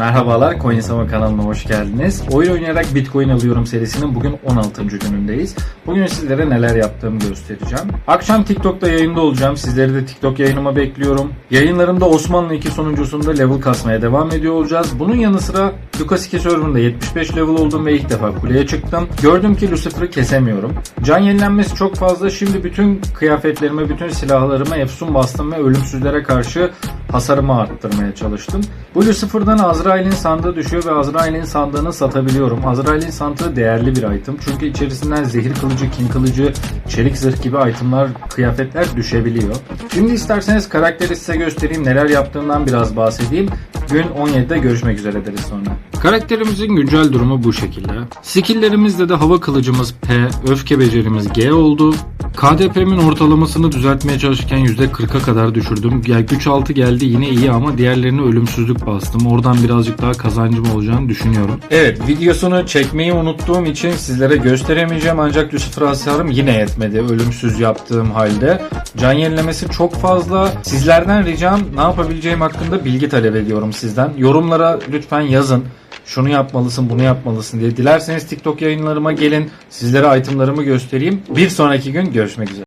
Merhabalar Coinsama kanalına hoş geldiniz. Oyun oynayarak Bitcoin alıyorum serisinin bugün 16. günündeyiz. Bugün sizlere neler yaptığımı göstereceğim. Akşam TikTok'ta yayında olacağım. Sizleri de TikTok yayınıma bekliyorum. Yayınlarımda Osmanlı 2 sonuncusunda level kasmaya devam ediyor olacağız. Bunun yanı sıra Lucas 2 serverında 75 level oldum ve ilk defa kuleye çıktım. Gördüm ki Lucifer'ı kesemiyorum. Can yenilenmesi çok fazla. Şimdi bütün kıyafetlerime, bütün silahlarıma efsun bastım ve ölümsüzlere karşı hasarımı arttırmaya çalıştım. Bu Lucifer'dan Azrail'in sandığı düşüyor ve Azrail'in sandığını satabiliyorum. Azrail'in sandığı değerli bir item. Çünkü içerisinden zehir kılıcı, kin kılıcı, çelik zırh gibi itemlar, kıyafetler düşebiliyor. Şimdi isterseniz karakteri size göstereyim, neler yaptığımdan biraz bahsedeyim. Gün 17'de görüşmek üzere deriz sonra. Karakterimizin güncel durumu bu şekilde. Skill'lerimizde de hava kılıcımız P, öfke becerimiz G oldu. KDP'min ortalamasını düzeltmeye çalışırken %40'a kadar düşürdüm. Yani güç altı geldi yine iyi ama diğerlerine ölümsüzlük bastım. Oradan birazcık daha kazancım olacağını düşünüyorum. Evet videosunu çekmeyi unuttuğum için sizlere gösteremeyeceğim ancak Lucifer hasarım yine yetmedi ölümsüz yaptığım halde. Can yenilemesi çok fazla. Sizlerden ricam ne yapabileceğim hakkında bilgi talep ediyorum sizden. Yorumlara lütfen yazın şunu yapmalısın, bunu yapmalısın diye. Dilerseniz TikTok yayınlarıma gelin, sizlere itemlarımı göstereyim. Bir sonraki gün görüşmek üzere.